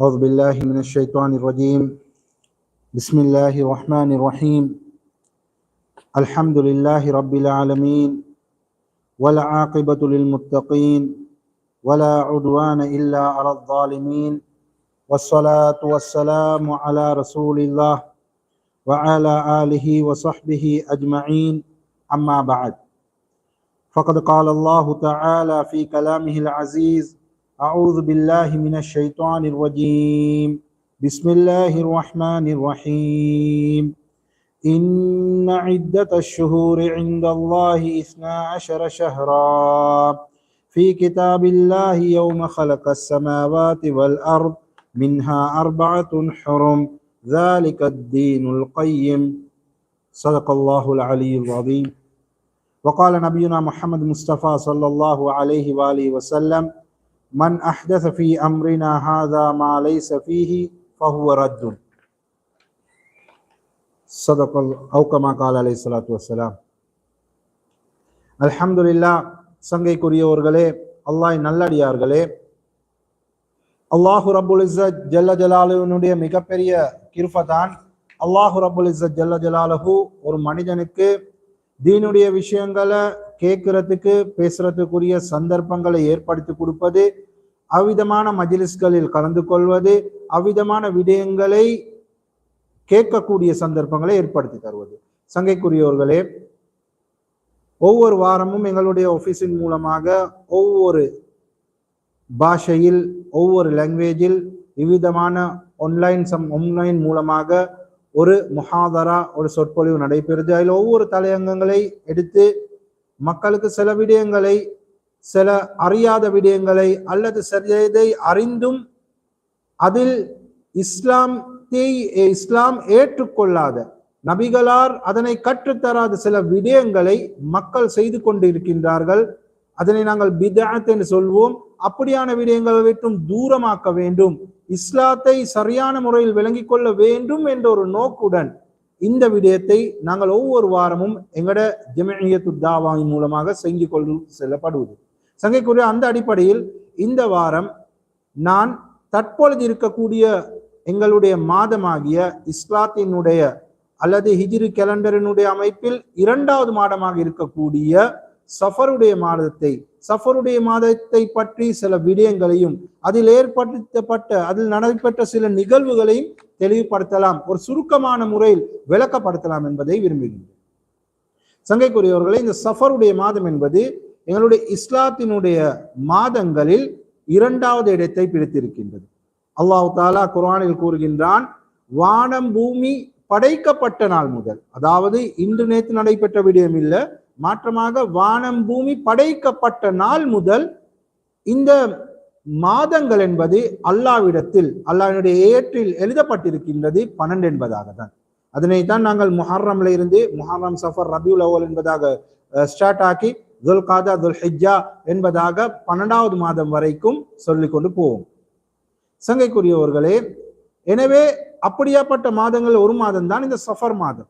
أعوذ بالله من الشيطان الرجيم. بسم الله الرحمن الرحيم. الحمد لله رب العالمين والعاقبة للمتقين ولا عدوان إلا على الظالمين والصلاة والسلام على رسول الله وعلى آله وصحبه أجمعين. أما بعد فقد قال الله تعالى في كلامه العزيز أعوذ بالله من الشيطان الرجيم. بسم الله الرحمن الرحيم. إن عدة الشهور عند الله إثنا عشر شهرا. في كتاب الله يوم خلق السماوات والأرض منها أربعة حرم. ذلك الدين القيم. صدق الله العلي العظيم. وقال نبينا محمد مصطفى صلى الله عليه وآله وسلم من أحدث في أمرنا هذا ما ليس فيه فهو رد صدق ال- أو كما قال عليه الصلاة والسلام அல்ஹம்துலில்லா சங்கைக்குரியவர்களே அல்லாஹ் நல்லடியார்களே அல்லாஹு ரப்புல் இஸ்ஸத் ஜல்ல ஜலாலுவினுடைய மிகப்பெரிய கிருஃபதான் அல்லாஹு ரப்புல் இஸ்ஸத் ஜல்ல ஜலாலுஹு ஒரு மனிதனுக்கு தீனுடைய விஷயங்களை கேட்கறதுக்கு பேசுறதுக்குரிய சந்தர்ப்பங்களை ஏற்படுத்தி கொடுப்பது அவ்விதமான மஜிலிஸ்களில் கலந்து கொள்வது அவ்விதமான விடயங்களை கேட்கக்கூடிய சந்தர்ப்பங்களை ஏற்படுத்தி தருவது. சங்கைக்குரியவர்களே ஒவ்வொரு வாரமும் எங்களுடைய ஆஃபீஸின் மூலமாக ஒவ்வொரு பாஷையில் ஒவ்வொரு லாங்குவேஜில் விவிதமான ஆன்லைன் சம் ஆன்லைன் மூலமாக ஒரு முஹாதரா ஒரு சொற்பொழிவு நடைபெறுது. அதில் ஒவ்வொரு தலையங்கங்களை எடுத்து மக்களுக்கு சில விடயங்களை சில அறியாத விடயங்களை அல்லது சிலதை அறிந்தும் அதில் இஸ்லாத்தை இஸ்லாம் ஏற்றுக்கொள்ளாத நபிகளார் அதனை கற்றுத்தராத சில விடயங்களை மக்கள் செய்து கொண்டிருக்கின்றார்கள். அதனை நாங்கள் பிதாத் என்று சொல்வோம். அப்படியான விடயங்களை விட்டும் தூரமாக்க வேண்டும். இஸ்லாத்தை சரியான முறையில் விளங்கிக் கொள்ள வேண்டும் என்ற ஒரு நோக்குடன் இந்த விடயத்தை நாங்கள் ஒவ்வொரு வாரமும் எங்கட ஜமியத்து தாவாவின் மூலமாக செஞ்சு கொண்டு செல்லப்படுவது. சங்கைக்குரிய அந்த அடிப்படையில் இந்த வாரம் நான் தற்பொழுது இருக்கக்கூடிய எங்களுடைய மாதமாகிய இஸ்லாத்தினுடைய அல்லது ஹிஜிரி கேலண்டரினுடைய அமைப்பில் இரண்டாவது மாதமாக இருக்கக்கூடிய சஃபருடைய மாதத்தை சஃபருடைய மாதத்தை பற்றி சில விடயங்களையும் அதில் ஏற்படுத்தப்பட்ட அதில் நடைபெற்ற சில நிகழ்வுகளையும் தெளிவுபடுத்தலாம். ஒரு சுருக்கமான முறையில் விளக்கப்படுத்தலாம் என்பதை விரும்புகின்றேன் சங்கைக்குரியவர்களே இந்த சஃபருடைய மாதம் என்பது எங்களுடைய இஸ்லாத்தினுடைய மாதங்களில் இரண்டாவது இடத்தை பிடித்திருக்கின்றது. அல்லாஹு தாலா குர்ஆனில் கூறுகின்றான் வானம் பூமி படைக்கப்பட்ட நாள் முதல். அதாவது இன்று நேற்று நடைபெற்ற விடயம் இல்லை மாற்றமாக வானம் பூமி படைக்கப்பட்ட நாள் முதல் இந்த மாதங்கள் என்பது அல்லாவிடத்தில் அல்லாவினுடைய ஏற்றில் எழுதப்பட்டிருக்கின்றது பன்னெண்டு என்பதாக தான். அதனைத்தான் நாங்கள் முஹர்ரம்ல இருந்து முஹர்ரம் சஃபர் ரபியுல் அவல் என்பதாக ஸ்டார்ட் ஆக்கி துல் காதா துல் ஹிஜ்ஜா என்பதாக பன்னெண்டாவது மாதம் வரைக்கும் சொல்லிக் கொண்டு போவோம். சங்கைக்குரியவர்களே எனவே அப்படியாப்பட்ட மாதங்கள் ஒரு மாதம் தான் இந்த சஃபர் மாதம்.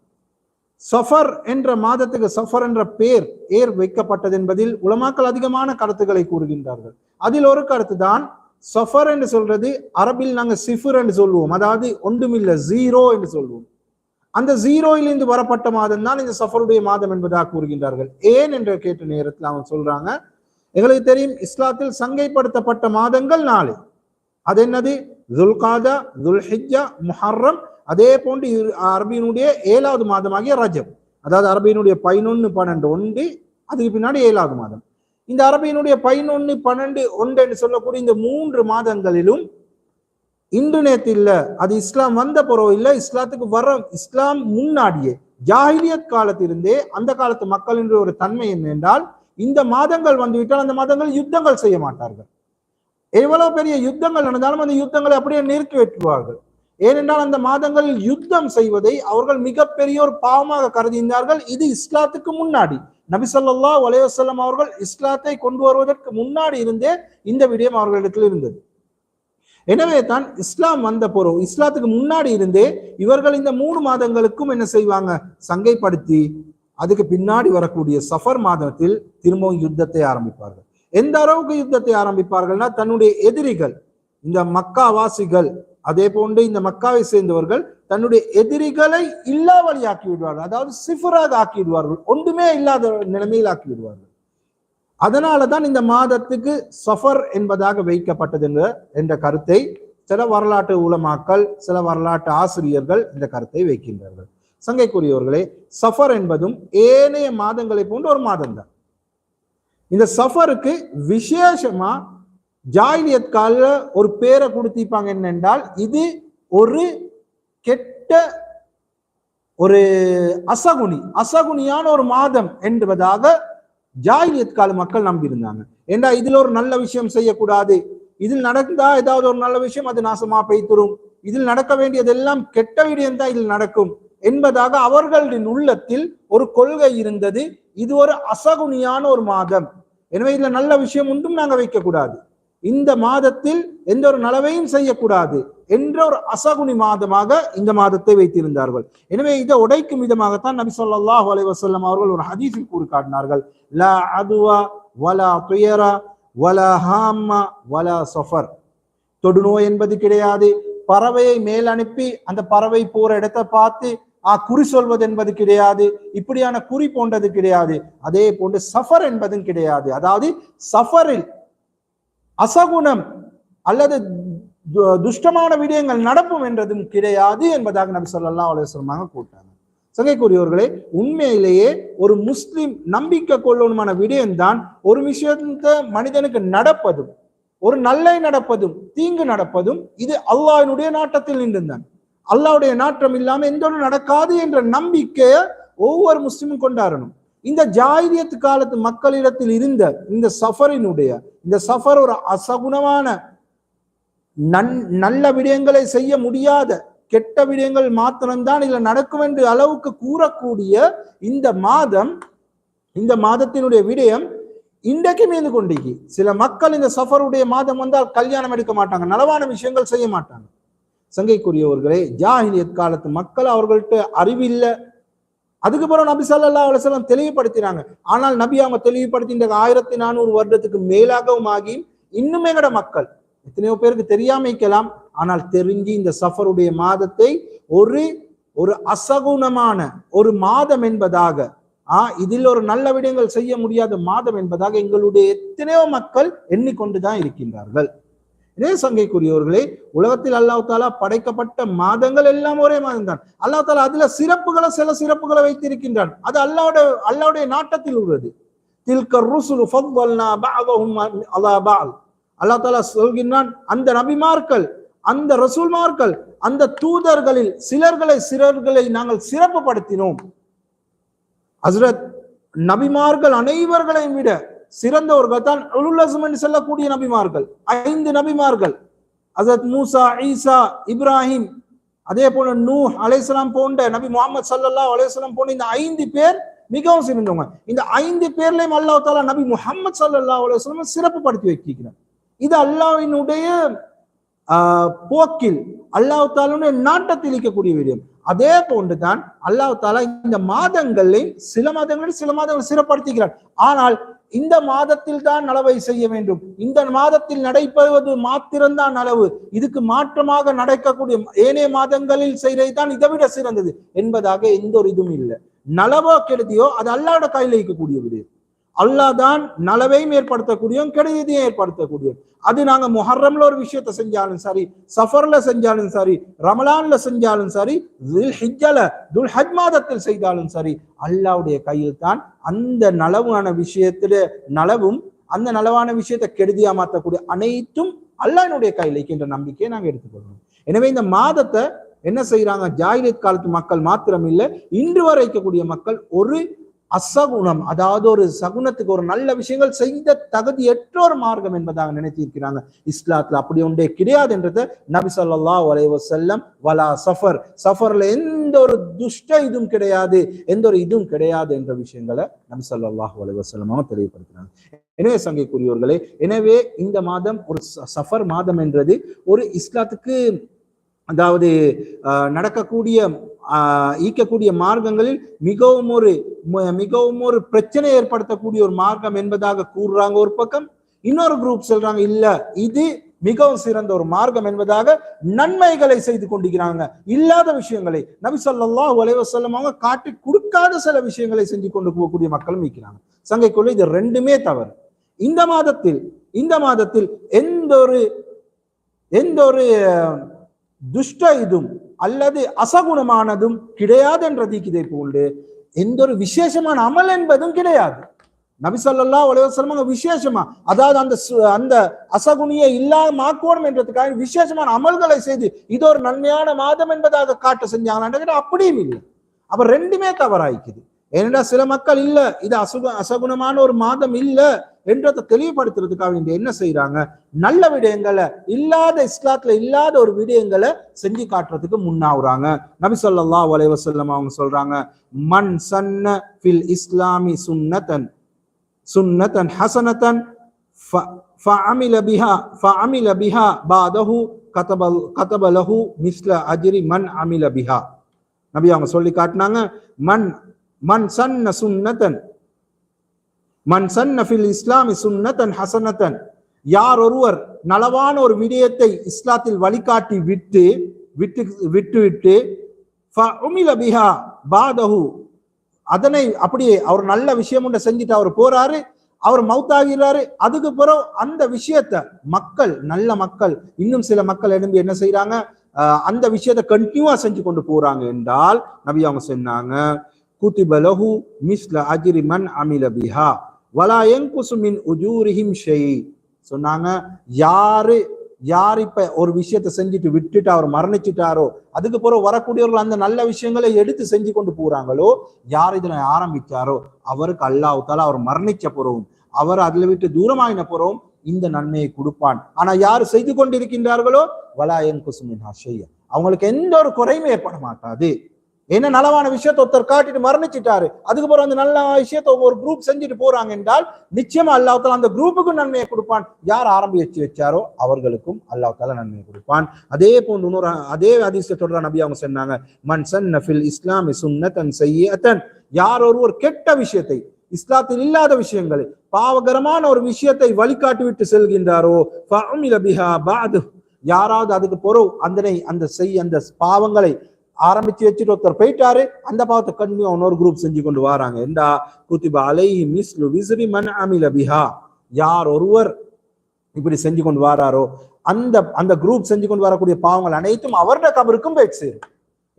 சஃபர் என்ற மாதத்துக்கு சஃபர் என்ற பேர் ஏர் வைக்கப்பட்டது என்பதில் உலமாக்கள் அதிகமான கருத்துக்களை கூறுகின்றார்கள். அதில் ஒரு கருத்து தான் சஃபர் என்று சொல்றது அரபில் நாங்க சிஃபர் என்று சொல்லுவோம். அதாவது ஒன்றுமில்லை ஜீரோ என்று சொல்லுவோம். அந்த ஜீரோயிலிருந்து வரப்பட்ட மாதம் தான் இந்த சஃபருடைய மாதம் என்பதாக கூறுகின்றார்கள். ஏன் என்று கேட்ட நேரத்தில் அவங்க சொல்றாங்க எங்களுக்கு தெரியும் இஸ்லாத்தில் சங்கைப்படுத்தப்பட்ட மாதங்கள் நாலு அது என்னது? துல்காதா துல்ஹிஜா முஹர்ரம் அதே போன்று அரபியினுடைய ஏழாவது மாதமாகிய ரஜப். அதாவது அரபியினுடைய பதினொன்னு பன்னெண்டு ஒன்று அதுக்கு பின்னாடி ஏழாவது மாதம். இந்த அரபியினுடைய பதினொன்னு பன்னெண்டு ஒன்று என்று சொல்லக்கூடிய இந்த மூன்று மாதங்களிலும் இன்று நேத்து இல்ல அது இஸ்லாம் வந்த பிறகு இல்லை இஸ்லாத்துக்கு வர இஸ்லாம் முன்னாடியே ஜாஹிலியத் காலத்திலிருந்தே அந்த காலத்து மக்களின் ஒரு தன்மை என்னென்றால் இந்த மாதங்கள் வந்துவிட்டால் அந்த மாதங்கள் யுத்தங்கள் செய்ய மாட்டார்கள். எவ்வளவு பெரிய யுத்தங்கள் நடந்தாலும் அந்த யுத்தங்களை அப்படியே நிறுத்தி வைக்குவார்கள் ஏனென்றால் அந்த மாதங்களில் யுத்தம் செய்வதை அவர்கள் மிகப்பெரிய ஒரு பாவமாக கருதினார்கள் இது இஸ்லாத்துக்கு முன்னாடி. நபிசல்லா ஸல்லல்லாஹு அவர்கள் இஸ்லாத்தை கொண்டு வருவதற்கு முன்னாடி இருந்தே இந்த விடயம் அவர்களிடத்தில் இருந்தது. எனவே தான் இஸ்லாம் வந்த பொருள் இஸ்லாத்துக்கு முன்னாடி இருந்தே இவர்கள் இந்த மூணு மாதங்களுக்கும் என்ன செய்வாங்க? சங்கைப்படுத்தி அதுக்கு பின்னாடி வரக்கூடிய சஃபர் மாதத்தில் திரும்பவும் யுத்தத்தை ஆரம்பிப்பார்கள். எந்த அளவுக்கு யுத்தத்தை ஆரம்பிப்பார்கள்னா தன்னுடைய எதிரிகள் இந்த மக்காவாசிகள் அதே போன்று இந்த மக்காவை சேர்ந்தவர்கள் தன்னுடைய எதிரிகளை இல்லாவழியாக்கி விடுவார்கள் அதாவது சிஃபராக ஆக்கி விடுவார்கள் ஒன்றுமே இல்லாத நிலைமையில் ஆக்கி விடுவார்கள் அதனால தான் இந்த மாதத்துக்கு சஃபர் என்பதாக வைக்கப்பட்டது என்ற என்ற கருத்தை சில வரலாற்று உலமாக்கள் சில வரலாற்று ஆசிரியர்கள் இந்த கருத்தை வைக்கின்றார்கள். சங்கைக்குரியவர்களே சஃபர் என்பதும் ஏனைய மாதங்களை போன்ற ஒரு மாதம் தான் இந்த சஃபருக்கு விசேஷமா ஜாயிலியத் கால ஒரு பேரை கொடுத்திருப்பாங்க என்னென்றால் இது ஒரு கெட்ட ஒரு அசகுனி அசகுனியான ஒரு மாதம் என்பதாக ஜாயிலியத் கால மக்கள் நம்பியிருந்தாங்க. ஏண்டா இதுல ஒரு நல்ல விஷயம் செய்யக்கூடாது? இதில் நடந்தா ஏதாவது ஒரு நல்ல விஷயம் அது நாசமா பெய்த்துரும் இதில் நடக்க வேண்டியதெல்லாம் கெட்ட விடயம் தான் இதில் நடக்கும் என்பதாக அவர்களின் உள்ளத்தில் ஒரு கொள்கை இருந்தது. இது ஒரு அசகுனியான ஒரு மாதம். எனவே இதுல நல்ல விஷயம் ஒன்றும் நாங்க வைக்கக்கூடாது. இந்த மாதத்தில் எந்த ஒரு நலவையும் செய்யக்கூடாது என்ற ஒரு அசகுனி மாதமாக இந்த மாதத்தை வைத்திருந்தார்கள். எனவே இதை உடைக்கும் விதமாகத்தான் நபி ஸல்லல்லாஹு அலைஹி வசல்லம் அவர்கள் ஒரு ஹதீஸில் கூறி காட்டினார்கள். லா அதுவா வலா துயரா வலா ஹாமா வலா சஃபர். தொடுநோய் என்பது கிடையாது. பறவையை மேல் அனுப்பி அந்த பறவை போற இடத்தை பார்த்து ஆ குறி சொல்வது என்பது கிடையாது. இப்படியான குறி போன்றது கிடையாது. அதே போன்று சஃபர் என்பதும் கிடையாது. அதாவது சஃபரில் அசகுணம் அல்லது துஷ்டமான விடயங்கள் நடக்கும் என்றதும் கிடையாது என்பதாக நபி சொல்லா அலுவலமாக கூட்டாங்க சகைக்குரியவர்களே உண்மையிலேயே ஒரு முஸ்லிம் நம்பிக்கை கொள்ளணுமான விடயம்தான் ஒரு விஷயத்த மனிதனுக்கு நடப்பதும் ஒரு நல்லை நடப்பதும் தீங்கு நடப்பதும் இது அல்லாஹினுடைய நாட்டத்தில் நின்றுதான் அல்லாவுடைய நாட்டம் இல்லாமல் எந்த ஒன்றும் நடக்காது என்ற நம்பிக்கையை ஒவ்வொரு முஸ்லிமும் கொண்டாடணும். இந்த ஜாயிரியத்து காலத்து மக்களிடத்தில் இருந்த இந்த சஃபரினுடைய இந்த சஃபர் ஒரு அசகுணமான நன் நல்ல விடயங்களை செய்ய முடியாத கெட்ட விடயங்கள் மாத்திரம்தான் இதில் நடக்கும் என்று அளவுக்கு கூறக்கூடிய இந்த மாதம் இந்த மாதத்தினுடைய விடயம் இன்றைக்கு மீது கொண்டிருக்கு. சில மக்கள் இந்த சஃபருடைய மாதம் வந்தால் கல்யாணம் எடுக்க மாட்டாங்க நலவான விஷயங்கள் செய்ய மாட்டாங்க. சங்கைக்குரியவர்களே ஜாஹிலியத் காலத்து மக்கள் அவர்கள்ட்ட அறிவில்லை. அதுக்கப்புறம் நபி சல்லா அலுவலம் தெளிவுபடுத்தினாங்க. ஆனால் நபி அவங்க தெளிவுபடுத்தி இந்த ஆயிரத்தி நானூறு வருடத்துக்கு மேலாகவும் ஆகி இன்னுமே எங்கட மக்கள் எத்தனையோ பேருக்கு தெரியாம இருக்கலாம். ஆனால் தெரிஞ்சு இந்த சஃபருடைய மாதத்தை ஒரு ஒரு அசகுணமான ஒரு மாதம் என்பதாக ஆ இதில் ஒரு நல்ல விடயங்கள் செய்ய முடியாத மாதம் என்பதாக எங்களுடைய எத்தனையோ மக்கள் எண்ணிக்கொண்டுதான் இருக்கின்றார்கள். இதே சங்கைக்குரியவர்களே உலகத்தில் அல்லாஹ் தாலா படைக்கப்பட்ட மாதங்கள் எல்லாம் ஒரே மாதம் தான் அல்லாஹ் தாலா அதுல சிறப்புகளை சில சிறப்புகளை வைத்திருக்கின்றான். அது அல்லாவோட அல்லாவுடைய நாட்டத்தில் உள்ளது. தில்க ருசுல் அல்லா தாலா சொல்கின்றான் அந்த நபிமார்கள் அந்த ரசூல்மார்கள் அந்த தூதர்களில் சிலர்களை சிலர்களை நாங்கள் சிறப்பு படுத்தினோம் ஹசரத் நபிமார்கள் அனைவர்களையும் விட சிறந்தவர்கள் தான் அலுல்லசம் என்று சொல்லக்கூடிய நபிமார்கள். ஐந்து நபிமார்கள். அசத் மூசா ஈசா இப்ராஹிம் அதே போல நூ அலைஹிஸ்ஸலாம் போன்ற நபி முகமது சல்லா அலேஸ்லாம் போன்ற இந்த ஐந்து பேர் மிகவும் சிறந்தவங்க. இந்த ஐந்து பேர்லையும் அல்லாஹ் தாலா நபி முகமது சல்லா அலுவலம் சிறப்பு சிறப்புப்படுத்தி வைக்கிறார் இது அல்லாவினுடைய ஆஹ், போக்கில் அல்லாஹ் தாலுடைய நாட்டத்தில் இருக்கக்கூடிய விடயம் அதே போன்றுதான் அல்லாஹ் தாலா இந்த மாதங்களை சில மாதங்களில் சில மாதங்கள் சிறப்படுத்துகிறார் ஆனால் இந்த மாதத்தில் தான் நலவை செய்ய வேண்டும். இந்த மாதத்தில் நடைபெறுவது மாத்திரம்தான் நலவு. இதுக்கு மாற்றமாக நடக்கக்கூடிய ஏனைய மாதங்களில் செய்யறது தான் இதை விட சிறந்தது என்பதாக எந்த ஒரு இதுவும் இல்லை. நலவோ கெடுதியோ அது அல்லாட கையில் இருக்கக்கூடிய விடு அல்லாஹ் தான் நலவையும் ஏற்படுத்தக்கூடியவன் கெடுதியையும் ஏற்படுத்தக்கூடியவன். அது நாங்க முஹர்ரம்ல ஒரு விஷயத்த செஞ்சாலும் சரி சஃபர்ல செஞ்சாலும் சரி ரமலான்ல செஞ்சாலும் சரி துல் ஹிஜ்ஜல துல் ஹஜ் மாதத்தில் செய்தாலும் சரி அல்லாவுடைய கையில் தான் அந்த நலவான விஷயத்துல நலவும் அந்த நலவான விஷயத்தை கெடுதியா மாற்றக்கூடிய அனைத்தும் அல்லாஹினுடைய கையில் இருக்கின்ற நம்பிக்கையை நாங்க எடுத்துக்கொள்வோம் எனவே இந்த மாதத்தை என்ன செய்யறாங்க ஜாகிலியத் காலத்து மக்கள் மாத்திரம் இல்லை இன்று வரைக்கக்கூடிய மக்கள் ஒரு அசகுணம் அதாவது ஒரு சகுனத்துக்கு ஒரு நல்ல விஷயங்கள் செய்த தகுதியற்ற ஒரு மார்க்கம் என்பதாக நினைத்திருக்கிறாங்க. இஸ்லாத்துல அப்படி ஒன்றே கிடையாது என்றதை நபி சொல்லா வலைவ செல்லம் வலா சஃபர். சஃபர்ல எந்த ஒரு துஷ்ட இதுவும் கிடையாது எந்த ஒரு இதுவும் கிடையாது என்ற விஷயங்களை நபி சொல்லாஹ் அலைஹி வஸல்லம் தெளிவுபடுத்துறாங்க. எனவே சங்கைக்குரியவர்களே எனவே இந்த மாதம் ஒரு சஃபர் மாதம் என்றது ஒரு இஸ்லாத்துக்கு அதாவது நடக்கக்கூடிய ஈக்கக்கூடிய மார்க்கங்களில் மிகவும் ஒரு மிகவும் ஒரு பிரச்சனை ஏற்படுத்தக்கூடிய ஒரு மார்க்கம் என்பதாக கூறுறாங்க ஒரு பக்கம். இன்னொரு குரூப் சொல்றாங்க இல்ல இது மிகவும் சிறந்த ஒரு மார்க்கம் என்பதாக நன்மைகளை செய்து கொண்டிருக்கிறாங்க. இல்லாத விஷயங்களை நபி ஸல்லல்லாஹு அலைஹி வஸல்லம் அவங்க காட்டி கொடுக்காத சில விஷயங்களை செஞ்சு கொண்டு போகக்கூடிய மக்களும் இருக்கிறாங்க சங்கைக்குள்ள இது ரெண்டுமே தவறு. இந்த மாதத்தில் இந்த மாதத்தில் எந்த ஒரு எந்த ஒரு துஷ்ட இதுவும் அல்லது அசகுணமானதும் கிடையாது என்றதுக்கு இதை போன்று எந்த ஒரு விசேஷமான அமல் என்பதும் கிடையாது. நபிசல்லா உலக விசேஷமா அதாவது அந்த சு- அந்த அசகுணியை இல்லாம ஆக்கணும் என்றதுக்காக விசேஷமான அமல்களை செய்து இது ஒரு நன்மையான மாதம் என்பதாக காட்ட செஞ்சாங்களான்னு அப்படியும் இல்லை. அப்ப ரெண்டுமே தவறாய்க்குது. ஏனென்றா சில மக்கள் இல்ல இது அசுக அசகுணமான ஒரு மாதம் இல்லை என்றதை தெளிவுபடுத்துறதுக்காக வேண்டி என்ன செய்யறாங்க நல்ல விடயங்களை இல்லாத இஸ்லாத்துல இல்லாத ஒரு விடயங்களை செஞ்சு காட்டுறதுக்கு முன்னாவுறாங்க நபி ஸல்லல்லாஹு அலைஹி வஸல்லம் அவங்க சொல்றாங்க மன் சன்ன ஃபில் இஸ்லாமி சுன்னதன் சுன்னதன் ஹசனதன் ஃப- فعمل بها فعمل بها بعده كتب كتب له مثل اجر من عمل بها நபி அவங்க சொல்லி காட்டினாங்க மன் மன் சன்ன சுன்னதன் மன் சன்ன ஃபில் இஸ்லாமி சுன்னதன் ஹசனதன் யார் ஒருவர் நலவான ஒரு விடயத்தை இஸ்லாத்தில் வழிகாட்டி விட்டு விட்டு விட்டு விட்டு பிஹா பாதஹு. அதனை அப்படியே அவர் நல்ல விஷயம் ஒன்று செஞ்சுட்டு அவர் போறாரு அவர் மவுத்தாகிறாரு. அதுக்கு பிறகு அந்த விஷயத்த மக்கள் நல்ல மக்கள் இன்னும் சில மக்கள் எழும்பி என்ன செய்யறாங்க அந்த விஷயத்தை கண்டினியூவா செஞ்சு கொண்டு போறாங்க என்றால் நபி அவங்க சொன்னாங்க குதிப மிஸ்ல அஜிரிமன் அமிலபிஹா அமில பிஹா. வலா எங்குசுமின் உஜூரிஹிம் ஷெய். சொன்னாங்க யாரு யார் இப்ப ஒரு விஷயத்தை செஞ்சுட்டு விட்டுட்டு அவர் மரணிச்சிட்டாரோ அதுக்கு பிறகு வரக்கூடியவர்கள் அந்த நல்ல விஷயங்களை எடுத்து செஞ்சு கொண்டு போறாங்களோ யார் இதுல ஆரம்பிச்சாரோ அவருக்கு அல்லாவுத்தால அவர் மரணிச்ச போறோம் அவர் அதுல விட்டு தூரமாயின போறோம் இந்த நன்மையை கொடுப்பான். ஆனா யார் செய்து கொண்டிருக்கின்றார்களோ வலாயன் குசுமின் ஹஷைய அவங்களுக்கு எந்த ஒரு குறையும் ஏற்பட மாட்டாது. என்ன நலவான விஷயத்தை ஒருத்தர் காட்டிட்டு மரணிச்சிட்டாரு. அதுக்கப்புறம் அந்த நல்ல விஷயத்தை ஒரு குரூப் செஞ்சுட்டு போறாங்க என்றால் நிச்சயமா அல்லாஹ் அந்த குரூப்புக்கும் நன்மையை கொடுப்பான். யார் ஆரம்பிச்சு வச்சாரோ அவர்களுக்கும் அல்லாஹ் நன்மையை கொடுப்பான். அதே போன்று இன்னொரு அதே அதிசய தொடர நபி அவங்க சொன்னாங்க மன் சன்ன ஃபில் இஸ்லாமி சுன்னதன் செய்யத்தன். யார் ஒருவர் கெட்ட விஷயத்தை இஸ்லாத்தில் இல்லாத விஷயங்களை பாவகரமான ஒரு விஷயத்தை வழிகாட்டி விட்டு செல்கின்றாரோ பிஹா பாது யாராவது அதுக்கு பொறவு அந்தனை அந்த செய் அந்த பாவங்களை ஆரம்பிச்சு வச்சுட்டு ஒருத்தர் போயிட்டாரு அந்த பாவத்தை கண்டினியூ இன்னொரு குரூப் செஞ்சு கொண்டு வராங்க. எந்தா குத்திபா அலை மிஸ்லு விஸ்ரி மன் அமில பிஹா. யார் ஒருவர் இப்படி செஞ்சு கொண்டு வராரோ அந்த அந்த குரூப் செஞ்சு கொண்டு வரக்கூடிய பாவங்கள் அனைத்தும் அவருடைய கபருக்கும் போய் சேரும்.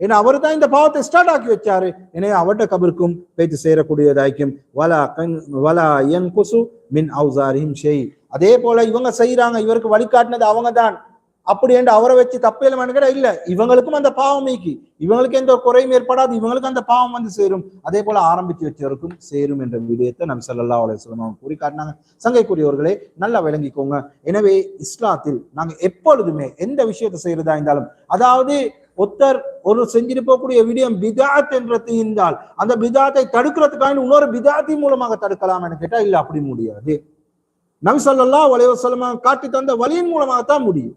ஏன்னா அவர் தான் இந்த பாவத்தை ஸ்டார்ட் ஆக்கி வச்சாரு. எனவே அவருடைய கபருக்கும் பேச்சு சேரக்கூடியதாய்க்கும். வலா கங் வலா என் குசு மின் அவுசாரியும் ஷெய். அதே போல இவங்க செய்யறாங்க இவருக்கு வழிகாட்டினது அவங்க தான் அப்படி என்று அவரை வச்சு தப்பேல கேட்டா இல்ல இவங்களுக்கும் அந்த பாவம் நீக்கி இவங்களுக்கு எந்த ஒரு குறையும் ஏற்படாது இவங்களுக்கு அந்த பாவம் வந்து சேரும். அதே போல ஆரம்பித்து வச்சவருக்கும் சேரும் என்ற விடயத்தை நம் சல்லா அலுவலம் அவங்க கூறி காட்டினாங்க. சங்கைக்குரியவர்களே நல்லா விளங்கிக்கோங்க. எனவே இஸ்லாத்தில் நாங்க எப்பொழுதுமே எந்த விஷயத்தை செய்யறதா இருந்தாலும் அதாவது ஒத்தர் ஒரு செஞ்சுட்டு போகக்கூடிய விடயம் பிதாத் என்றது இருந்தால் அந்த பிதாத்தை தடுக்கிறதுக்காக இன்னொரு பிதாத்தி மூலமாக தடுக்கலாம்னு கேட்டா இல்ல அப்படி முடியாது. நபி சொல்லலாம் அலைஹி வஸல்லம் காட்டி தந்த வழியின் மூலமாக தான் முடியும்.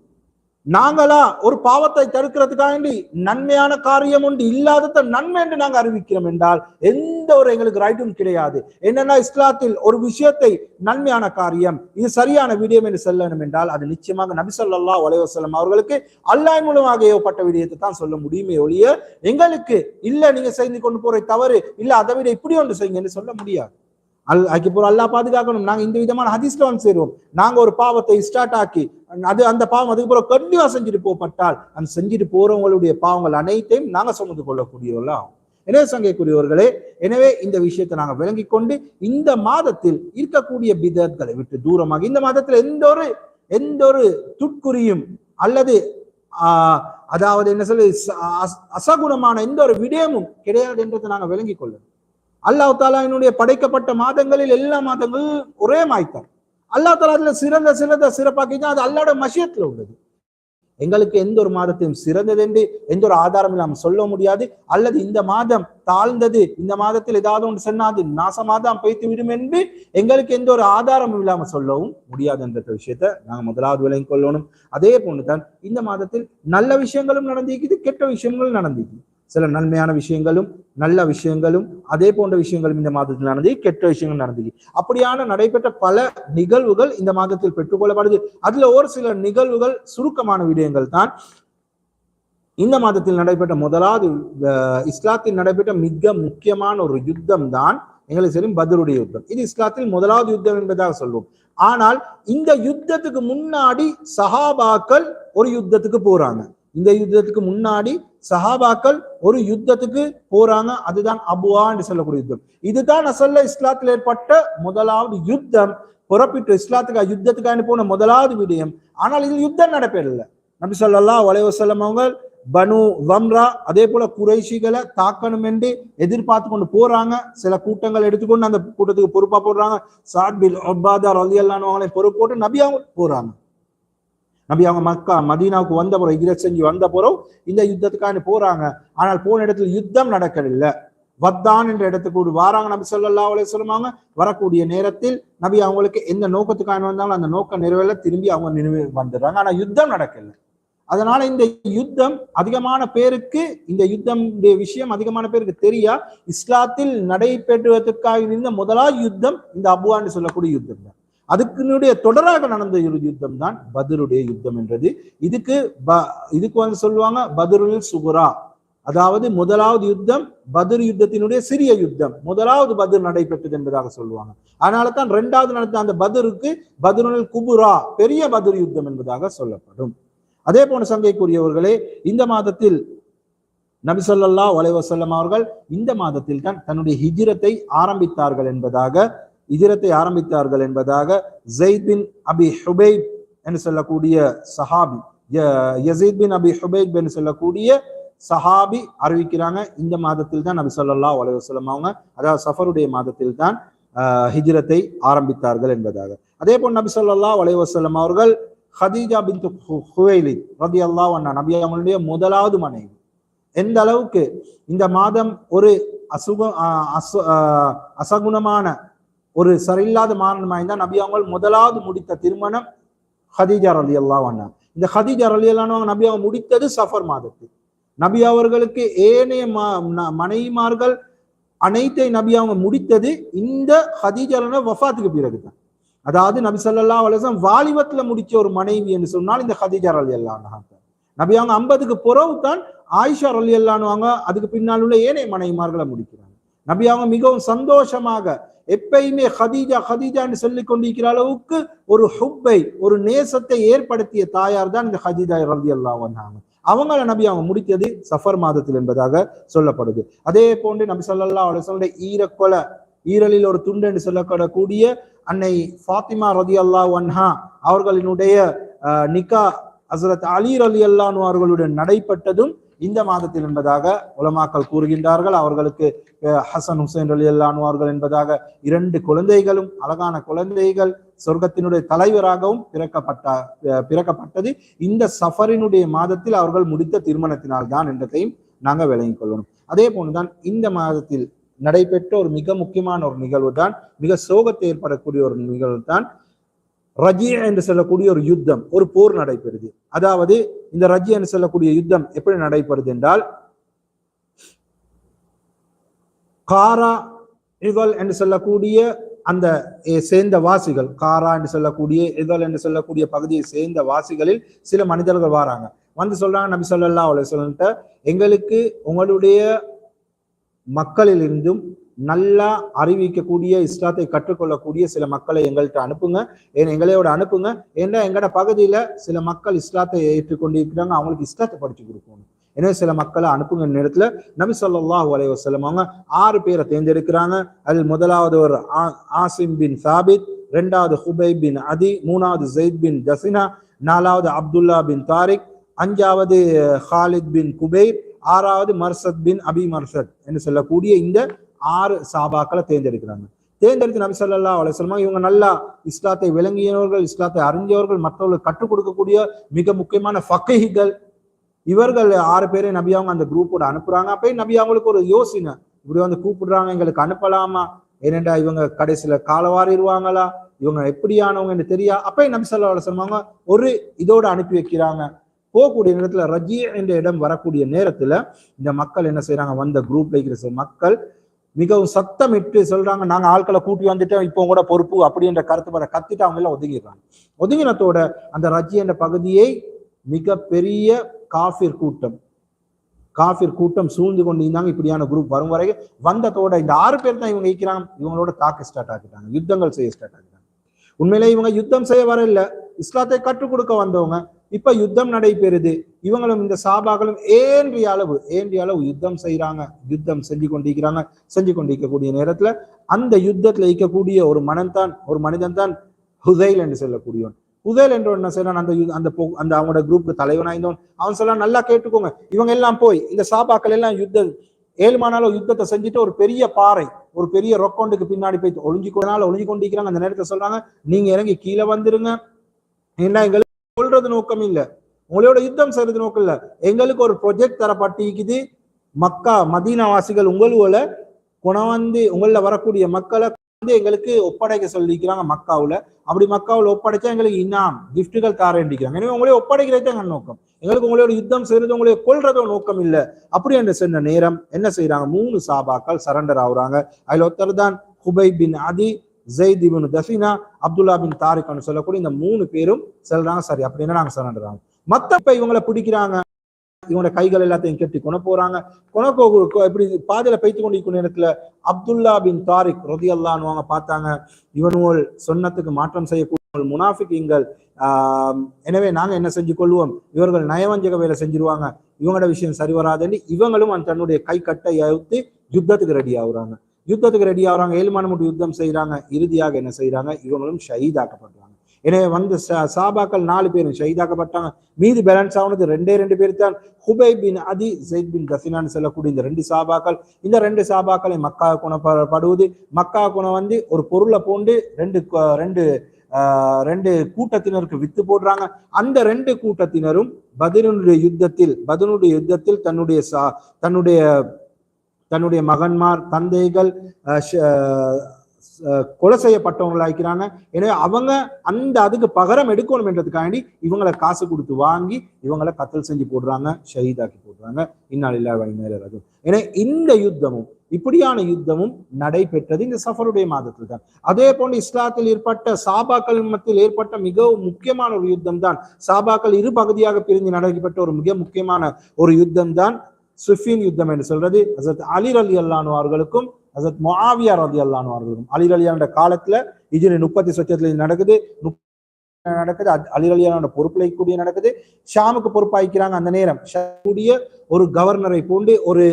நாங்களா ஒரு பாவத்தை தடுக்கிறதுக்காண்டி நன்மையான காரியம் ஒன்று இல்லாதத நன்மை என்று நாங்கள் அறிவிக்கிறோம் என்றால் எந்த ஒரு எங்களுக்கு ரைட்டும் கிடையாது. என்னன்னா இஸ்லாத்தில் ஒரு விஷயத்தை நன்மையான காரியம் இது சரியான விடயம் என்று சொல்லணும் என்றால் அது நிச்சயமாக நபிசல்லா உலகம் அவர்களுக்கு அல்லாஹ் மூலமாக ஏவப்பட்ட விடயத்தை தான் சொல்ல முடியுமே ஒழிய எங்களுக்கு இல்ல நீங்க செய்து கொண்டு போற தவறு இல்ல அதை விட இப்படி ஒன்று செய்யுங்கன்னு சொல்ல முடியாது. அல் அதுக்கப்புறம் அல்லா பாதுகாக்கணும். நாங்க இந்த விதமான ஹதீஸ்ல வந்து சேருவோம். நாங்க ஒரு பாவத்தை ஸ்டார்ட் ஆக்கி அது அந்த பாவம் அதுக்கப்புறம் கண்டிப்பா செஞ்சுட்டு போகப்பட்டால் அந்த செஞ்சுட்டு போறவங்களுடைய பாவங்கள் அனைத்தையும் நாங்க சுமந்து கொள்ளக்கூடியவர்களாகும். எனவே சங்கைக்குரியவர்களே எனவே இந்த விஷயத்தை நாங்க விளங்கி கொண்டு இந்த மாதத்தில் இருக்கக்கூடிய பிதத்களை விட்டு தூரமாக இந்த மாதத்துல எந்த ஒரு எந்த ஒரு துட்குறியும் அல்லது ஆஹ் அதாவது என்ன சொல்லு அசகுணமான எந்த ஒரு விடயமும் கிடையாது என்றதை நாங்க விளங்கிக் கொள்ளணும். அல்லாஹ் தாலா படைக்கப்பட்ட மாதங்களில் எல்லா மாதங்களும் ஒரே மாய்த்தார் அல்லாஹ் தாலா அதுல சிறந்த சிறந்த சிறப்பாக்கிதான் அது அல்லாட மஷியத்துல உள்ளது. எங்களுக்கு எந்த ஒரு மாதத்தையும் சிறந்தது என்று எந்த ஒரு ஆதாரம் இல்லாம சொல்ல முடியாது. அல்லது இந்த மாதம் தாழ்ந்தது இந்த மாதத்தில் ஏதாவது ஒன்று சொன்னாது நாசமாதான் பைத்து விடும் என்று எங்களுக்கு எந்த ஒரு ஆதாரமும் இல்லாம சொல்லவும் முடியாது என்ற விஷயத்தை நாங்கள் முதலாவது விளங்கிக் கொள்ளணும். அதே போன்றுதான் இந்த மாதத்தில் நல்ல விஷயங்களும் நடந்திருக்குது கெட்ட விஷயங்களும் நடந்திருக்குது. சில நன்மையான விஷயங்களும் நல்ல விஷயங்களும் அதே போன்ற விஷயங்களும் இந்த மாதத்தில் நடந்தது. கெட்ட விஷயங்கள் நடந்தது. அப்படியான நடைபெற்ற பல நிகழ்வுகள் இந்த மாதத்தில் பெற்றுக்கொள்ளப்படுது. அதுல ஒரு சில நிகழ்வுகள் சுருக்கமான விடயங்கள் தான். இந்த மாதத்தில் நடைபெற்ற முதலாவது அஹ், இஸ்லாத்தில் நடைபெற்ற மிக முக்கியமான ஒரு யுத்தம் தான் எங்களுக்கு தெரியும் பதருடைய யுத்தம். இது இஸ்லாத்தில் முதலாவது யுத்தம் என்பதாக சொல்வோம். ஆனால் இந்த யுத்தத்துக்கு முன்னாடி சஹாபாக்கள் ஒரு யுத்தத்துக்கு போறாங்க. இந்த யுத்தத்துக்கு முன்னாடி சஹாபாக்கள் ஒரு யுத்தத்துக்கு போறாங்க. அதுதான் அபுவா என்று சொல்லக்கூடிய யுத்தம். இதுதான் அசல்ல இஸ்லாத்தில் ஏற்பட்ட முதலாவது யுத்தம். புறப்பிட்டு இஸ்லாத்துக்கு யுத்தத்துக்காக போன முதலாவது விடயம். ஆனால் இதில் யுத்தம் நடைபெறல நபி சொல்லல்லா வலைவசல்லம் அவங்க பனு வம்ரா அதே போல குறைஷிகளை தாக்கணும் என்று எதிர்பார்த்து கொண்டு போறாங்க. சில கூட்டங்கள் எடுத்துக்கொண்டு அந்த கூட்டத்துக்கு பொறுப்பா போடுறாங்க. சாட்பில் ஒபாதா பொறுப்பு போட்டு நபி அவங்க போறாங்க. நபி அவங்க மக்கா மதீனாவுக்கு வந்த பிறகு ஹிஜ்ரத் செஞ்சு வந்த பிறகு இந்த யுத்தத்துக்கான போறாங்க. ஆனால் போன இடத்துல யுத்தம் நடக்கவில்லை. வத்தான் என்ற இடத்துக்கு ஒரு வாராங்க நபி சொல்லலாம் அலைஹி சொல்லுவாங்க வரக்கூடிய நேரத்தில் நபி அவங்களுக்கு எந்த நோக்கத்துக்கான வந்தாலும் அந்த நோக்க நிறைவேல திரும்பி அவங்க நினைவு வந்துடுறாங்க. ஆனா யுத்தம் நடக்கல அதனால இந்த யுத்தம் அதிகமான பேருக்கு இந்த யுத்தம் விஷயம் அதிகமான பேருக்கு தெரியா? இஸ்லாத்தில் நடைபெற்றுவதற்காக இருந்த முதலாவது யுத்தம் இந்த அபுவான்னு சொல்லக்கூடிய யுத்தம் தான் அதுக்குனுடைய தொடராக நடந்த ஒரு யுத்தம் தான் பதிலுடைய யுத்தம் என்றது. இதுக்கு ப- இதுக்கு வந்து சொல்லுவாங்க பதருல் சுகுரா. அதாவது முதலாவது யுத்தம் பத்ர் யுத்தத்தினுடைய சிறிய யுத்தம். முதலாவது பதிர் நடைபெற்றது என்பதாக சொல்லுவாங்க. அதனால தான் இரண்டாவது நடந்த அந்த பத்ருக்கு பத்ருல் குபுரா பெரிய பத்ர் யுத்தம் என்பதாக சொல்லப்படும். அதே போன சங்கைக்குரியவர்களே இந்த மாதத்தில் நபிசல்லா ஒலைவசல்லம் அவர்கள் இந்த மாதத்தில் தான் தன்னுடைய ஹிஜிரத்தை ஆரம்பித்தார்கள் என்பதாக இஜிரத்தை ஆரம்பித்தார்கள் என்பதாக ஜெயித் பின் அபி ஹுபைப் என்று சொல்லக்கூடிய சஹாபி ய- யசீத் பின் அபி ஹுபைப் என்று சொல்லக்கூடிய சஹாபி அறிவிக்கிறாங்க. இந்த மாதத்தில் தான் நபி சொல்லல்லா அலைஹி அவங்க அதாவது சஃபருடைய மாதத்தில் தான் ஆஹ், ஹிஜ்ரத்தை ஆரம்பித்தார்கள் என்பதாக. அதே போல் நபி சொல்லல்லா அலைஹி வஸல்லம் அவர்கள் ஹதீஜா பின் ஹுவைலி ரதி அல்லா அன்ஹா நபி அவங்களுடைய முதலாவது மனைவி. எந்த அளவுக்கு இந்த மாதம் ஒரு அசுக ஆஹ் அசு- ஆஹ் அசகுணமான ஒரு சரியில்லாத மாதமாக இருந்தால் நபி அவங்க முதலாவது முடித்த திருமணம் ஹதீஜா அலி அல்லாவான இந்த ஹதீஜா அலி அல்லானவங்க நபி அவங்க முடித்தது சஃபர் மாதத்தில். நபி அவர்களுக்கு ஏனைய ந- மனைவிமார்கள் அனைத்தை நபி அவங்க முடித்தது இந்த ஹதீஜா வஃபாத்துக்கு பிறகுதான். அதாவது நபி ஸல்லல்லாஹு அலைஹி வாலிபத்துல முடிச்ச ஒரு மனைவி என்று சொன்னால் இந்த ஹதீஜா அலி அல்லான நபி அவங்க ஐம்பதுக்கு புறவு தான் ஆயிஷா அலி அல்லானுவாங்க அதுக்கு பின்னால் உள்ள ஏனைய மனைவிமார்களை முடிக்கிறாங்க. நபி அவங்க மிகவும் சந்தோஷமாக எப்பயுமே ஹதீஜா ஹதீஜான்னு சொல்லிக் கொண்டிருக்கிற அளவுக்கு ஒரு ஹுப்பை ஒரு நேசத்தை ஏற்படுத்திய தாயார் தான் இந்த ஹதீஜா ரதி அல்லாஹ் வந்தாங்க அவங்கள நபி அவங்க முடித்தது சஃபர் மாதத்தில் என்பதாக சொல்லப்படுது. அதே போன்று நபி சொல்லல்லா அலைஹி வஸல்லம் ஈரக்கொலை ஈரலில் ஒரு துண்டு என்று சொல்லக்கூடக்கூடிய அன்னை ஃபாத்திமா ரதி அல்லாஹ் வன்ஹா அவர்களினுடைய நிக்கா ஹசரத் அலி ரலி அல்லான் அவர்களுடன் நடைபெற்றதும் இந்த மாதத்தில் என்பதாக உலமாக்கள் கூறுகின்றார்கள். அவர்களுக்கு ஹசன் ஹுசைன் ரலி என்பதாக இரண்டு குழந்தைகளும் அழகான குழந்தைகள் சொர்க்கத்தினுடைய தலைவராகவும் பிறக்கப்பட்ட அஹ், பிறக்கப்பட்டது. இந்த சஃபரினுடைய மாதத்தில் அவர்கள் முடித்த திருமணத்தினால் தான் என்றதையும் நாங்கள் விளங்கிக் கொள்ளணும் அதே போன்றுதான் இந்த மாதத்தில் நடைபெற்ற ஒரு மிக முக்கியமான ஒரு நிகழ்வு தான் மிக சோகத்தை ஏற்படக்கூடிய ஒரு நிகழ்வு தான் ரஜியா என்று சொல்லக்கூடிய ஒரு யுத்தம் ஒரு போர் நடைபெறுது. அதாவது இந்த ரஜியா என்று சொல்லக்கூடிய யுத்தம் எப்படி நடைபெறுது என்றால் காரா இதழ் என்று சொல்லக்கூடிய அந்த சேர்ந்த வாசிகள் காரா என்று சொல்லக்கூடிய இதழ் என்று சொல்லக்கூடிய பகுதியை சேர்ந்த வாசிகளில் சில மனிதர்கள் வராங்க. வந்து சொல்றாங்க நபி சொல்லல்லா அவளை வஸல்லம் எங்களுக்கு உங்களுடைய மக்களிலிருந்தும் நல்லா அறிவிக்கக்கூடிய இஸ்லாத்தை கற்றுக்கொள்ளக்கூடிய சில மக்களை எங்கள்கிட்ட அனுப்புங்க. ஏன் எங்களையோட அனுப்புங்க. ஏன்னா எங்கட பகுதியில சில மக்கள் இஸ்லாத்தை ஏற்றுக்கொண்டு இருக்கிறாங்க அவங்களுக்கு இஸ்லாத்தை படிச்சு கொடுக்கணும். எனவே சில மக்களை அனுப்புங்க நேரத்துல. நபி ஸல்லல்லாஹு அலைஹி வஸல்லம் அவங்க ஆறு பேரை தேர்ந்தெடுக்கிறாங்க. அதில் முதலாவது ஒரு ஆ- ஆசிம் பின் சாபித் ரெண்டாவது ஹுபை பின் அதி மூணாவது ஜெயித் பின் ஜசினா நாலாவது அப்துல்லா பின் தாரிக் அஞ்சாவது ஹாலித் பின் குபைர் ஆறாவது மர்சத் பின் அபி மர்சத் என்று சொல்லக்கூடிய இந்த ஆறு சாபாக்களை தேர்ந்தெடுக்கிறாங்க. தேர்ந்தெடுத்து நபி ஸல்லல்லாஹு அலைஹி இவங்க நல்லா இஸ்லாத்தை விளங்கியவர்கள் இஸ்லாத்தை அறிஞ்சவர்கள் மற்றவர்களுக்கு கற்றுக் கொடுக்கக்கூடிய மிக முக்கியமான ஃபக்கைகள் இவர்கள் ஆறு பேரை நபி அவங்க அந்த குரூப்போட அனுப்புறாங்க. அப்பயே நபி அவங்களுக்கு ஒரு யோசனை? இப்படி வந்து கூப்பிடுறாங்க எங்களுக்கு அனுப்பலாமா? ஏனென்றா இவங்க கடைசியில காலவாரிடுவாங்களா? இவங்க எப்படியானவங்க என்று தெரியா? அப்பயே நபி சொல்லா அலைஹி ஒரு இதோட அனுப்பி வைக்கிறாங்க. போகக்கூடிய நேரத்துல ரஜி என்ற இடம் வரக்கூடிய நேரத்துல இந்த மக்கள் என்ன செய்யறாங்க வந்த குரூப்ல இருக்கிற மக்கள் மிகவும் சத்தமிட்டு சொல்றாங்க நாங்க ஆட்களை கூட்டி வந்துட்டோம் இப்போ கூட பொறுப்பு அப்படின்ற கருத்து வர கத்திட்டு அவங்க எல்லாம் ஒதுங்கிடுறாங்க. ஒதுங்கினத்தோட அந்த ரஜி என்ற பகுதியை மிக பெரிய காஃபிர் கூட்டம் காஃபிர் கூட்டம் சூழ்ந்து கொண்டு இருந்தாங்க இப்படியான குரூப் வரும் வரைக்கும். வந்ததோட இந்த ஆறு பேர் தான் இவங்க ஈக்கிறாங்க இவங்களோட தாக்க ஸ்டார்ட் ஆக்கிட்டாங்க யுத்தங்கள் செய்ய ஸ்டார்ட் ஆக்கிட்டாங்க. உண்மையிலே இவங்க யுத்தம் செய்ய வரல இஸ்லாத்தை கற்றுக் கொடுக்க வந்தவங்க. இப்ப யுத்தம் நடைபெறுது. இவங்களும் இந்த சாபாக்களும் ஏன்றிய அளவு ஏன்றிய அளவு யுத்தம் செய்யறாங்க யுத்தம் செஞ்சு கொண்டிருக்கிறாங்க செஞ்சு கொண்டிருக்கக்கூடிய நேரத்துல அந்த யுத்தத்துல இருக்கக்கூடிய ஒரு மனந்தான் ஒரு மனிதன் தான் ஹுதைல் என்று சொல்லக்கூடியவன். உதயல் என்ற என்ன செய்யறான் அந்த அந்த அந்த அவங்களோட குரூப்புக்கு தலைவனாய்ந்தவன். அவன் சொல்ல நல்லா கேட்டுக்கோங்க. இவங்க எல்லாம் போய் இந்த சாபாக்கள் எல்லாம் யுத்த ஏழுமானாலும் யுத்தத்தை செஞ்சுட்டு ஒரு பெரிய பாறை ஒரு பெரிய ரொக்கொண்டுக்கு பின்னாடி போய் ஒளிஞ்சு கொண்டனால ஒளிஞ்சு கொண்டிருக்கிறாங்க. அந்த நேரத்தை சொல்றாங்க நீங்க இறங்கி கீழே வந்துருங்க. என்ன எங்களுக்கு கொள்றது நோக்கம் இல்ல. உங்களோட யுத்தம் செய்யறது நோக்கம் இல்ல. எங்களுக்கு ஒரு ப்ரொஜெக்ட் தரப்பட்டிருக்குது. மக்கா மதீனவாசிகள் உங்களோட குணவந்து உங்களில் உங்கள வரக்கூடிய மக்களை வந்து எங்களுக்கு ஒப்படைக்க சொல்லிக்கிறாங்க மக்காவுல. அப்படி மக்காவில் ஒப்படைச்சா எங்களுக்கு இன்னாம் கிஃப்ட்டுகள் தாரண்டிக்கிறாங்க எனவே உங்களே ஒப்படைக்கிறது எங்கள் நோக்கம். எங்களுக்கு உங்களோட யுத்தம் செய்யறது உங்களை கொல்றதோ நோக்கம் இல்லை. அப்படி என்று சொன்ன நேரம் என்ன செய்யறாங்க மூணு சாபாக்கள் சரண்டர் ஆகுறாங்க. அதில் ஒருத்தர் தான் Hubai bin Adi Zaid ibn Dathina Abdullah bin தாரிக்னு சொல்லக்கூடிய இந்த மூணு பேரும் செல்றாங்க சரி அப்படின்னா நாங்க சரண்டர் மத்தப்ப மத்த இப்ப இவங்களை பிடிக்கிறாங்க. இவங்களோட கைகள் எல்லாத்தையும் கட்டி கொண போறாங்க. கொண இப்படி பாதையில பைத்து கொண்டிருக்கும் நேரத்துல அப்துல்லா பின் தாரிக் ரொதி அல்லான்னு பார்த்தாங்க. இவனுவோல் சொன்னத்துக்கு மாற்றம் செய்யக்கூடிய முனாஃபிக்கீங்கள் ஆஹ் எனவே நாங்க என்ன செஞ்சு கொள்வோம்? இவர்கள் நயவஞ்சக வேலை செஞ்சிருவாங்க. இவங்களோட விஷயம் சரி வராதுன்னு இவங்களும் அந்த தன்னுடைய கை கட்டை அழுத்தி யுத்தத்துக்கு ரெடி ஆகுறாங்க. யுத்தத்துக்கு ரெடி ஆகுறாங்க ஏழுமான மட்டும் யுத்தம் செய்கிறாங்க இறுதியாக என்ன செய்யறாங்க இவங்களும் ஷஹீதாக்கப்படுறாங்க. எனவே வந்து சா- சாபாக்கள் நாலு பேரும் ஷஹீதாக்கப்பட்டாங்க. மீதி பேலன்ஸ் ஆனது ரெண்டே ரெண்டு பேர் தான். ஹுபை பின் அதி ஜெயித் பின் கசினான்னு சொல்லக்கூடிய இந்த ரெண்டு சாபாக்கள் இந்த ரெண்டு சாபாக்களை மக்கா குணப்படுவது மக்கா குணம் வந்து ஒரு பொருளை போண்டு ரெண்டு க- ரெண்டு ஆஹ், ரெண்டு கூட்டத்தினருக்கு வித்து போடுறாங்க. அந்த ரெண்டு கூட்டத்தினரும் பதினுடைய யுத்தத்தில் பதினுடைய யுத்தத்தில் தன்னுடைய சா தன்னுடைய தன்னுடைய மகன்மார் தந்தைகள் ஷ- கொலை செய்யப்பட்டவங்களாக்கிறாங்க எனவே அவங்க அந்த அதுக்கு பகரம் எடுக்கணும் என்றதுக்காண்டி இவங்களை காசு கொடுத்து வாங்கி இவங்களை கத்தல் செஞ்சு போடுறாங்க ஷஹீதாக்கி போடுறாங்க. இந்நாள் இல்லா அதுவும் எனவே இந்த யுத்தமும் இப்படியான யுத்தமும் நடைபெற்றது இந்த சஃபருடைய மாதத்தில் தான் அதே போன்று இஸ்லாத்தில் ஏற்பட்ட சாபாக்கள் மத்தியில் ஏற்பட்ட மிகவும் முக்கியமான ஒரு யுத்தம் தான் சாபாக்கள் இரு பகுதியாக பிரிந்து நடைபெற்ற ஒரு மிக முக்கியமான ஒரு யுத்தம் தான் சுஃபின் யுத்தம் என்று சொல்றது. ஹசரத் அலிர் அலி அல்லானு அவர்களுக்கும் ஹசரத் மொஹாவியார் அலி அல்லானு அவர்களுக்கும். அலி அலியான காலத்துல இஜினி முப்பத்தி சொச்சத்துல இது நடக்குது. நடக்குது. அலிர் அலி அலியான பொறுப்புல கூடிய நடக்குது. ஷாமுக்கு பொறுப்பாய்க்கிறாங்க அந்த நேரம். கூடிய ஒரு கவர்னரை பூண்டு ஒரு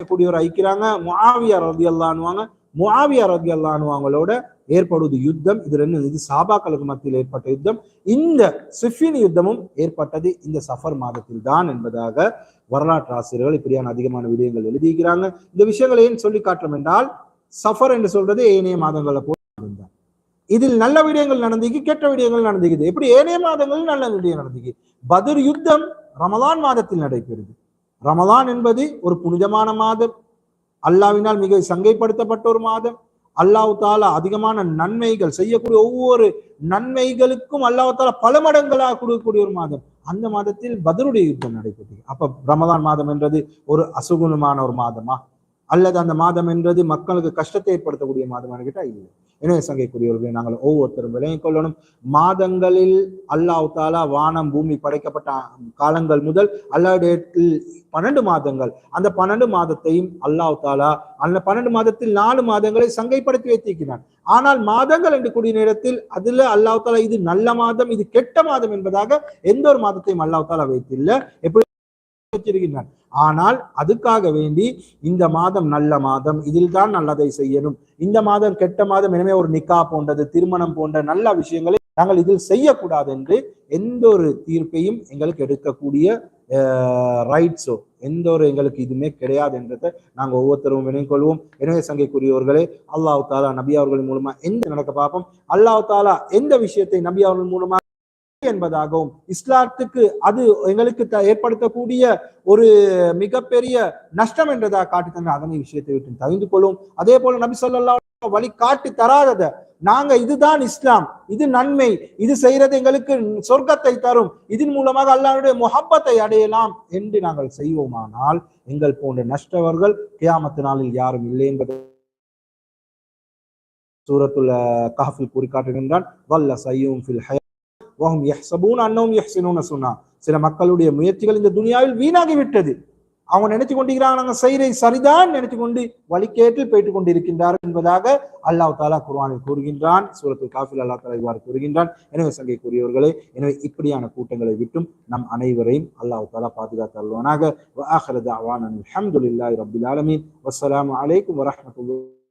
கூடியவர் ஐக்கிறாங்க முஆவியா ரதி அல்லானுவாங்க முஆவியா ரதி அல்லானுவாங்களோட ஏற்படுவது யுத்தம். இது ரெண்டு இது சாபாக்களுக்கு மத்தியில் ஏற்பட்ட யுத்தம். இந்த சிஃபின் யுத்தமும் ஏற்பட்டது இந்த சஃபர் மாதத்தில் தான் என்பதாக வரலாற்று ஆசிரியர்கள் இப்படியான அதிகமான விடயங்கள் எழுதியிருக்கிறாங்க. இந்த விஷயங்களை ஏன் சொல்லி காட்டுறோம் என்றால் சஃபர் என்று சொல்றது ஏனைய மாதங்களை போல் தான் இதில் நல்ல விடயங்கள் நடந்திக்கு கெட்ட விடயங்கள் நடந்துக்குது எப்படி ஏனைய மாதங்களில் நல்ல விடயம் நடந்துக்கு பதிர் யுத்தம் ரமலான் மாதத்தில் நடைபெறுது. ரமலான் என்பது ஒரு புனிதமான மாதம். அல்லாவினால் மிக சங்கைப்படுத்தப்பட்ட ஒரு மாதம். அல்லாஹ் தாலா அதிகமான நன்மைகள் செய்யக்கூடிய ஒவ்வொரு நன்மைகளுக்கும் அல்லாவுத்தால தாலா பல மடங்களாக கொடுக்கக்கூடிய ஒரு மாதம். அந்த மாதத்தில் பதருடைய யுத்தம் நடைபெற்றது. அப்ப ரமதான் மாதம் என்றது ஒரு அசுகுணமான ஒரு மாதமா? அல்லது அந்த மாதம் என்றது மக்களுக்கு கஷ்டத்தை ஏற்படுத்தக்கூடிய மாதமானு கேட்டா இல்லை. எனவே சங்கைக்குரியவர்களை நாங்கள் ஒவ்வொருத்தரும் விளங்கிக் கொள்ளணும். மாதங்களில் அல்லாஹ் தாலா வானம் பூமி படைக்கப்பட்ட காலங்கள் முதல் அல்லாஹ்விடத்தில் பன்னெண்டு மாதங்கள். அந்த பன்னெண்டு மாதத்தையும் அல்லாஹ் தாலா அந்த பன்னெண்டு மாதத்தில் நாலு மாதங்களை சங்கைப்படுத்தி வைத்திருக்கிறான். ஆனால் மாதங்கள் என்று கூடிய நேரத்தில் அதுல அல்லாஹ் தாலா இது நல்ல மாதம் இது கெட்ட மாதம் என்பதாக எந்த ஒரு மாதத்தையும் அல்லாஹ் தாலா வைத்தில்ல எப்படி வச்சிருக்கிறான் ஆனால் அதுக்காக வேண்டி இந்த மாதம் நல்ல மாதம் இதில் தான் நல்லதை செய்யணும். இந்த மாதம் கெட்ட மாதம் எனவே ஒரு நிக்கா போன்றது திருமணம் போன்ற நல்ல விஷயங்களை நாங்கள் இதில் செய்யக்கூடாது என்று எந்த ஒரு தீர்ப்பையும் எங்களுக்கு எடுக்கக்கூடிய ரைட்ஸோ எந்த ஒரு எங்களுக்கு இதுவுமே கிடையாது என்றதை நாங்கள் ஒவ்வொருத்தரும் வினைக்கொள்வோம் எனவே சங்கைக்குரியவர்களே அல்லாஹ் தாலா நபி அவர்கள் மூலமா எந்த நடக்க பார்ப்போம்? அல்லாஹ் தாலா எந்த விஷயத்தை நபி அவர்கள் மூலமா என்பதாகவும் இஸ்லாத்துக்கு அது எங்களுக்கு ஏற்படுத்தக்கூடிய ஒரு மிகப்பெரிய நஷ்டம் என்றதாக காட்டி தந்த அதனை விஷயத்தை விட்டு தவிந்து கொள்ளும் அதே போல நபி சொல்லா வழி காட்டி தராதத நாங்க இதுதான் இஸ்லாம் இது நன்மை இது செய்யறது எங்களுக்கு சொர்க்கத்தை தரும் இதன் மூலமாக அல்லாருடைய முகப்பத்தை அடையலாம் என்று நாங்கள் செய்வோமானால் எங்கள் போன்ற நஷ்டவர்கள் கியாமத்து நாளில் யாரும் இல்லை என்பது சூரத்துல் கஹஃபில் கூறி காட்டுகின்றான் வல்ல சையும் ஃபில் ஹய வஹும் யஹ்சபூன் அன்னவும் யஹ்சினூன சொன்னா. சில மக்களுடைய முயற்சிகள் இந்த துனியாவில் வீணாகி விட்டது அவங்க நினைச்சு கொண்டிருக்கிறாங்க நாங்கள் செய்யறது சரிதான் நினைச்சு கொண்டு வழிகேட்டில் போயிட்டு கொண்டிருக்கின்றார் என்பதாக அல்லாஹ் தாலா குர்வானில் கூறுகின்றான் சூரத்தில் காஃபில் அல்லா தாலா இவ்வாறு கூறுகின்றான். எனவே சங்கை கூறியவர்களே எனவே இப்படியான கூட்டங்களை விட்டும் நம் அனைவரையும் அல்லாஹ் தாலா பாதுகாத்து அல்வானாக வ ஆலமீன். அலைக்கும் வரஹ்மத்துல்லாஹி